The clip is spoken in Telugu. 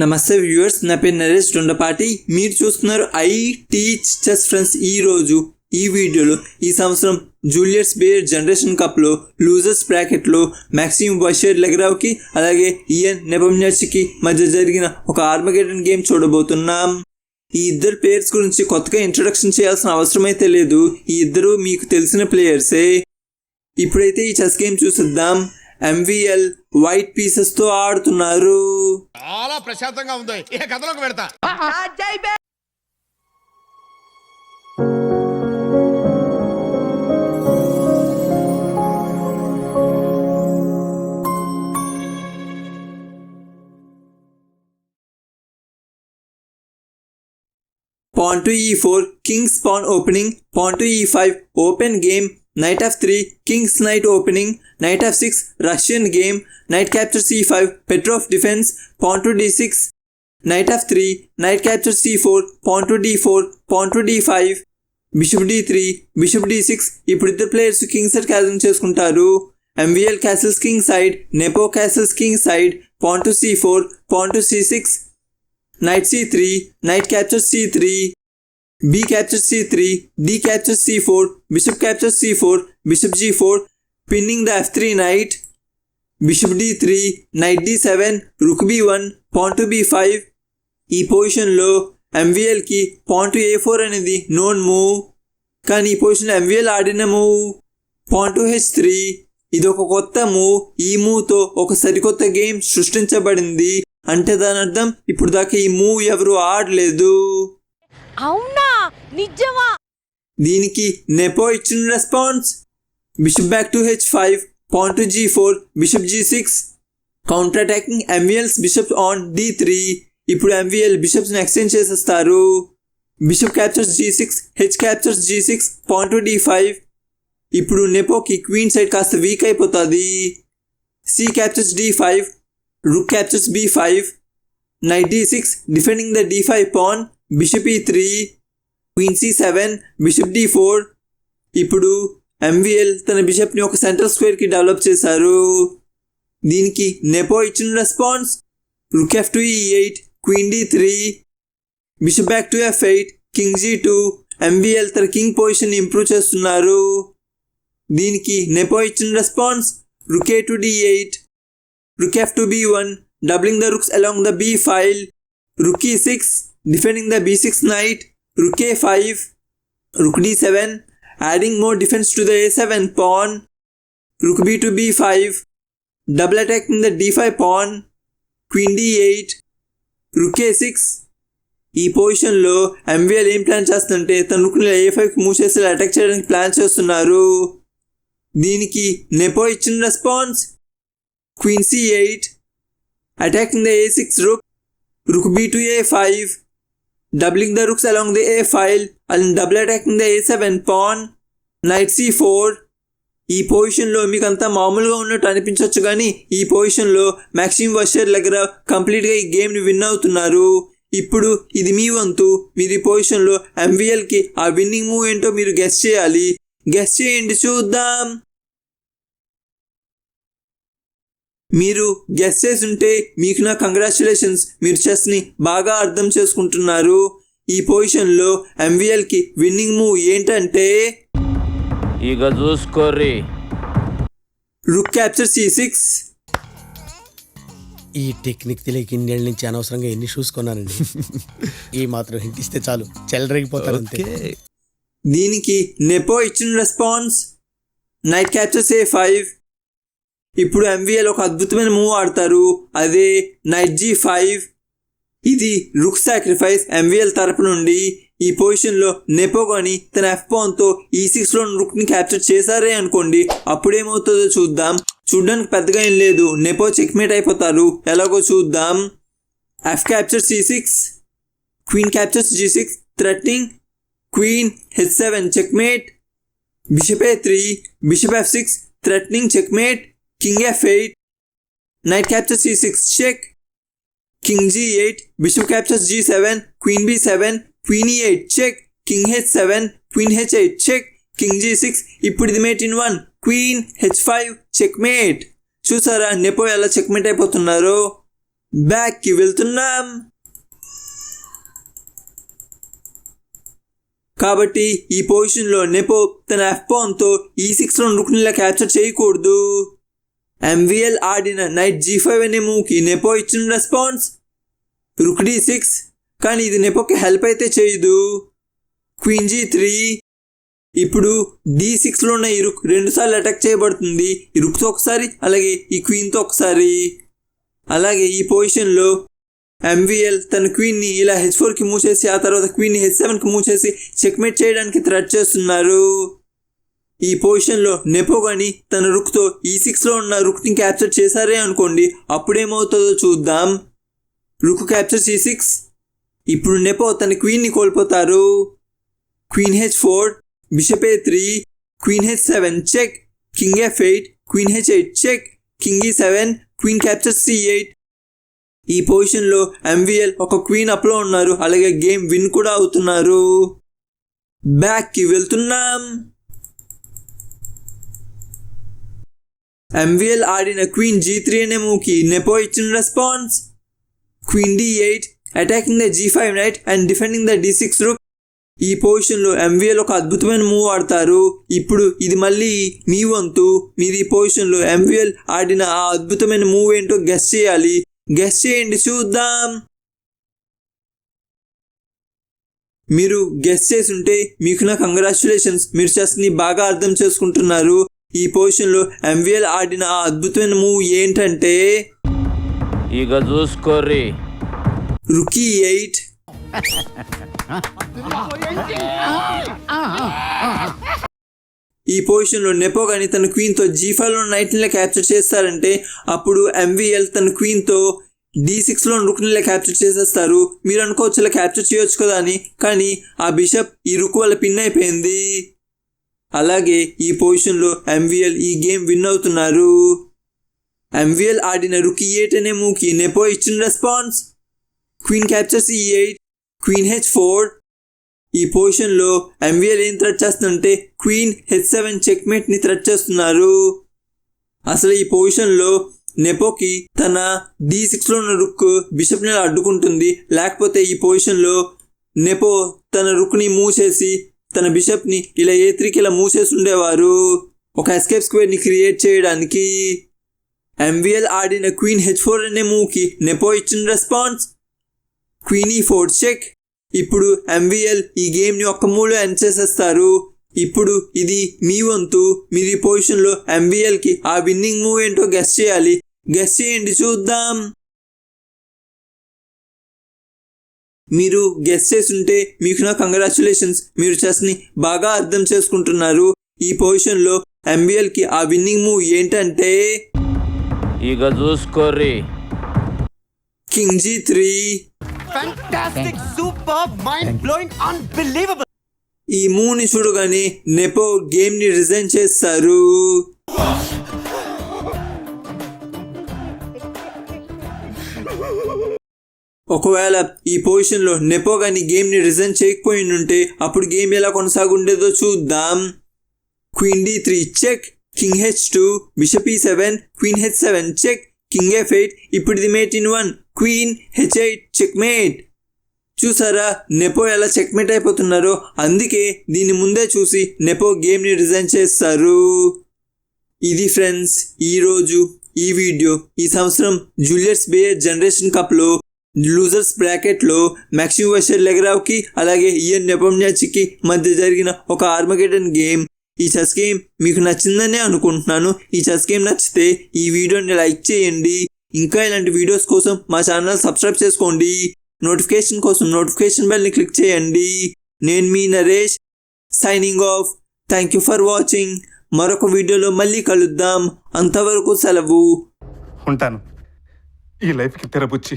నమస్తే వ్యూవర్స్ నా పేరు నరేష్ దొండపాటి. మీరు చూస్తున్నారు ఐ టీచ్ చెస్ ఫ్రెండ్స్ ఈ రోజు ఈ వీడియోలో ఈ సంవత్సరం జూలియర్స్ బేర్ జనరేషన్ కప్లో లూజర్స్ బ్రాకెట్లో మ్యాక్సిమ్ బషీర్ లెగ్రావ్కి అలాగే ఇయన్ నెబమ్యాచ్కి మధ్య జరిగిన ఒక ఆర్మగేటన్ గేమ్ చూడబోతున్నాం. ఈ ఇద్దరు ప్లేయర్స్ గురించి కొత్తగా ఇంట్రొడక్షన్ చేయాల్సిన అవసరం అయితే లేదు. ఈ ఇద్దరు మీకు తెలిసిన ప్లేయర్సే. ఇప్పుడైతే ఈ చెస్ గేమ్ చూసిద్దాం. ఎంవిఎల్ వైట్ పీసెస్తో ఆడుతున్నారు చాలా ప్రశాంతంగా ఉంది ఇక కథలోకి పెడతా pawn to e4 king's pawn opening pawn to e5 open game knight f three king's knight opening knight f six Russian game knight capture c five Petroff defence pawn to d six knight f three knight capture c four pawn to d four pawn to d five bishop d three bishop d six ఇప్పుడు ఇద్దరు ప్లేయర్స్ కింగ్ సెట్ క్యాజన్ చేసుకుంటారు. MVL castles king side Nepo castles king side pawn to c four pawn to c six knight c three knight capture c three b captures c3 d captures c4 bishop captures c4 bishop g4 pinning the f3 knight. Bishop d3 knight d7 rook b1 pawn to b5 ఈ పొజిషన్లో ఎంవిఎల్కి పాన్ టు ఏ ఫోర్ అనేది నోన్ మూవ్ కానీ ఈ పొజిషన్లో ఎంవిఎల్ ఆడిన move pawn to h three ఇది ఒక కొత్త మూవ్ ఈ మూవ్తో ఒక సరికొత్త గేమ్ సృష్టించబడింది. అంటే దాని అర్థం ఇప్పుడు దాకా ఈ మూవ్ ఎవరు ఆడలేదు. అవునా? నిజమా? దీనికి నెపో ఇచ్చిన response. Bishop back to h five pawn to g four bishop g six. Counter attacking MVL's bishop on d three ఇప్పుడు ఎంవిఎల్ బిషప్స్ని ఎక్స్చేంజ్ చేసేస్తారు. Bishop captures g six h captures g six pawn to d five ఇప్పుడు నెపోకి క్వీన్ సైడ్ కాస్త వీక్ అయిపోతుంది. C captures d five rook captures b five knight d six defending the d five pawn bishop e three queen c seven bishop d four ఇప్పుడు ఎంవిఎల్ తన బిషప్ని ఒక సెంట్రల్ స్క్వేర్కి డెవలప్ చేశారు. దీనికి నెపో ఇచ్చిన response rook f to e eight queen d three bishop back to f eight king g two MVL తన కింగ్ పొజిషన్ ఇంప్రూవ్ చేస్తున్నారు. దీనికి నెపో ఇచ్చిన response rook a to d eight rook f to b one doubling the rooks along the b file rook e six defending the b six knight rook a5, rook d7, adding more defense to the a7 pawn. Rook b to b5 double attacking the d5 pawn. Queen d8 rook a6 ఈ పొజిషన్లో ఎంవిఎల్ ఏం ప్లాన్ చేస్తుందంటే తన రుక్ని ఏ ఫైవ్కి మూవ్ చేసి అటాక్ చేయడానికి ప్లాన్ చేస్తున్నారు. దీనికి నెపో ఇచ్చిన response queen c eight attacking the a six rook rook b to a five doubling the rooks along the a file and double attacking the a7 pawn. Knight c4 ఈ పొజిషన్లో మీకు అంతా మామూలుగా ఉన్నట్టు అనిపించవచ్చు కానీ ఈ పొజిషన్లో మ్యాక్సిమ్ వర్షర్ దగ్గర కంప్లీట్గా ఈ గేమ్ని విన్ అవుతున్నారు. ఇప్పుడు ఇది మీ వంతు. మీరు ఈ పొజిషన్లో ఎంవిఎల్కి ఆ విన్నింగ్ మూవ్ ఏంటో మీరు గెస్ చేయాలి. గెస్ చేయండి చూద్దాం. మీరు గెస్ చేసి ఉంటే మీకు నా కంగ్రాచులేషన్స్ మీరు చెస్ని బాగా అర్థం చేసుకుంటున్నారు. ఈ పొజిషన్లో ఎంవిఎల్కి విన్నింగ్ మూవ్ ఏంటంటే ఇక చూసుకోర్రి. రుక్ క్యాప్చర్ సి సిక్స్ ఈ టెక్నిక్ తెలియక ఇన్నేళ్ళ నుంచి అనవసరంగా ఎన్ని షూస్ కొన్నానండి. ఈ మాత్రం హింట్ ఇస్తే చాలు. చెలరేగిపోతారు అంతే. దీనికి నెపో ఇచ్చిన response knight captures a five ఇప్పుడు ఎంవిఎల్ ఒక అద్భుతమైన మూవ్ ఆడతారు. అదే నైట్ జీ ఫైవ్ ఇది రుక్ సాక్రిఫైస్ ఎంవిఎల్ తరపు నుండి ఈ పొజిషన్లో నెపోగొని తన ఎఫ్ పాన్తో ఈ సిక్స్లో రుక్ని క్యాప్చర్ చేశారే అనుకోండి అప్పుడేమవుతుందో చూద్దాం. చూడ్డానికి పెద్దగా ఏం లేదు. నెపో చెక్మేట్ అయిపోతారు. ఎలాగో చూద్దాం. F capture c six queen captures g six threatening queen h seven checkmate bishop a three bishop f six threatening checkmate king f eight knight captures c six check king g eight bishop captures g seven queen b seven queen e eight check king h seven queen h eight check king g six ఇప్పుడు ఇది mate in one queen h five checkmate చూసారా నెపో ఎలా చెక్ మేట్ అయిపోతున్నారో బ్యాక్కి వెళ్తున్నాం. కాబట్టి ఈ పొజిషన్లో నెపో తన ఎఫ్తో ఈ సిక్స్లో రుక్నిలా క్యాప్చర్ చేయకూడదు. ఎంవిఎల్ ఆడిన నైట్ జీ ఫైవ్ అనే మూవ్కి నెపో ఇచ్చిన రెస్పాన్స్? Rook d six? కానీ ఇది నెపోకి హెల్ప్ అయితే చేయదు. Queen g three? ఇప్పుడు డి సిక్స్లో ఉన్న ఈ రుక్ రెండుసార్లు అటాక్ చేయబడుతుంది. ఈ రుక్తో ఒకసారి అలాగే ఈ క్వీన్తో ఒకసారి. అలాగే ఈ పొజిషన్లో ఎంవిఎల్ తన క్వీన్ని ఇలా హెచ్ ఫోర్కి మూవ్ చేసి ఆ తర్వాత క్వీన్ని హెచ్ సెవెన్కి మూవ్ చేసి చెక్మేట్ చేయడానికి థ్రెట్ చేస్తున్నారు. ఈ పొజిషన్లో నెపో కానీ తన రుక్తో ఈ సిక్స్లో ఉన్న రుక్ని క్యాప్చర్ చేశారే అనుకోండి అప్పుడేమవుతుందో చూద్దాం. Rook capture c six. ఇప్పుడు నెపో తన క్వీన్ని కోల్పోతారు. Queen h four bishop a three queen h seven check king f eight queen h eight check king e seven queen capture c eight. ఈ పొజిషన్లో ఎంవిఎల్ ఒక క్వీన్ అప్లో ఉన్నారు అలాగే గేమ్ విన్ కూడా అవుతున్నారు. బ్యాక్కి వెళ్తున్నాం. ఎంవిఎల్ ఆడిన క్వీన్ జీ త్రీ అనే మూవ్కి నెపో ఇచ్చిన response queen d eight attacking the g five knight and defending the d six rook ఈ పొజిషన్లో ఎంవిఎల్ ఒక అద్భుతమైన మూవ్ ఆడతారు. ఇప్పుడు ఇది మళ్ళీ మీ వంతు. మీరు ఈ పొజిషన్లో ఎంవిఎల్ ఆడిన ఆ అద్భుతమైన మూవ్ ఏంటో గెస్ చేయాలి. గెస్ చేయండి చూద్దాం. మీరు గెస్ చేసి ఉంటే మీకు నా కంగ్రాచులేషన్స్ మీరు చెస్ని బాగా అర్థం చేసుకుంటున్నారు. ఈ పొజిషన్లో ఎంవిఎల్ ఆడిన ఆ అద్భుతమైన మూవ్ ఏంటంటే ఇక చూసుకోర్రి. Rookie eight. ఈ పొజిషన్లో నెపో కానీ తన క్వీన్తో జీ ఫైవ్లో నైట్ని క్యాప్చర్ చేస్తారంటే అప్పుడు ఎంవిఎల్ తన క్వీన్తో డి సిక్స్లో రుక్నిలా క్యాప్చర్ చేసేస్తారు. మీరు అనుకోవచ్చు ఇలా క్యాప్చర్ చేయొచ్చు కదా అని. కానీ ఆ బిషప్ ఈ రుక్ వల్ల పిన్ అయిపోయింది. అలాగే ఈ పొజిషన్లో ఎంవిఎల్ ఈ గేమ్ విన్ అవుతున్నారు. ఎంవిఎల్ ఆడిన రుక్ ఎయిట్ అనే మూవ్కి నెపో ఇచ్చిన response. Queen captures e eight queen h four ఈ పొజిషన్లో ఎంవిఎల్ ఏం థ్రెట్ చేస్తుందంటే క్వీన్ హెచ్ సెవెన్ చెక్మేట్ని థ్రెట్ చేస్తున్నారు. అసలు ఈ పొజిషన్లో నెపోకి తన డి సిక్స్లో ఉన్న రుక్ బిషప్ని అడ్డుకుంటుంది. లేకపోతే ఈ పొజిషన్లో నెపో తన రుక్ని మూవ్ చేసి తన బిషప్ని ఇలా ఏ త్రీకి ఇలా మూవ్ ఒక ఎస్కేప్ స్క్వేర్ని క్రియేట్ చేయడానికి. ఎంవిఎల్ ఆడిన క్వీన్ హెచ్ ఫోర్ అనే మూవ్కి నెపో ఇచ్చిన response queen e four check ఇప్పుడు ఎంవిఎల్ ఈ గేమ్ని ఒక్క మూలో ఎండ్ చేసేస్తారు. ఇప్పుడు ఇది మీ వంతు. మీరు ఈ పొజిషన్లో ఎంవిఎల్కి ఆ విన్నింగ్ మూవ్ ఏంటో గెస్ చేయాలి. గెస్ చేయండి చూద్దాం. మీరు గెస్ చేసి ఉంటే మీకు నా కంగ్రాచులేషన్స్ మీరు చెస్ని బాగా అర్థం చేసుకుంటున్నారు. ఈ పొజిషన్లో ఎంబిఎల్కి ఆ విన్నింగ్ మూవ్ ఏంటంటే ఇక చూసుకోర్రి. King g three Fantastic, superb, mind blowing, unbelievable. ఈ మూవ్ని చూడగానే నెపో గేమ్ని రిజైన్ చేస్తారు. ఒకవేళ ఈ పొజిషన్లో నెపో కానీ గేమ్ని రిజైన్ చేయకపోయి ఉంటే అప్పుడు గేమ్ ఎలా కొనసాగుండేదో చూద్దాం. Queen d three check. King h two bishop e seven queen h seven check. King f eight ఇప్పుడు ఇది mate in one. Queen h eight checkmate. చూసారా నెపో ఎలా చెక్మేట్ అయిపోతున్నారో అందుకే దీన్ని ముందే చూసి నెపో గేమ్ని రిజైన్ చేస్తారు. ఇది ఫ్రెండ్స్ ఈరోజు ఈ వీడియో. ఈ సంవత్సరం జూలియర్స్ బేయర్ జనరేషన్ కప్లో లూజర్స్ బ్రాకెట్లో మ్యాక్సిమ్ వర్షర్ లెగరావ్కి అలాగే ఇయన్ నెపమ్యాచికి మధ్య జరిగిన ఒక ఆర్మగెటన్ గేమ్. ఈ చెస్ గేమ్ మీకు నచ్చిందనే అనుకుంటున్నాను. ఈ చెస్ గేమ్ నచ్చితే ఈ వీడియోని లైక్ చేయండి. ఇంకా ఇలాంటి వీడియోస్ కోసం మా ఛానల్ సబ్స్క్రైబ్ చేసుకోండి. నోటిఫికేషన్ కోసం నోటిఫికేషన్ బెల్ని క్లిక్ చేయండి. నేను మీ Naresh signing off. Thank you for watching. మరొక వీడియోలో మళ్ళీ కలుద్దాం. అంతవరకు సెలవు. ఉంటాను. ఈ లైఫ్కి తెరబుచ్చి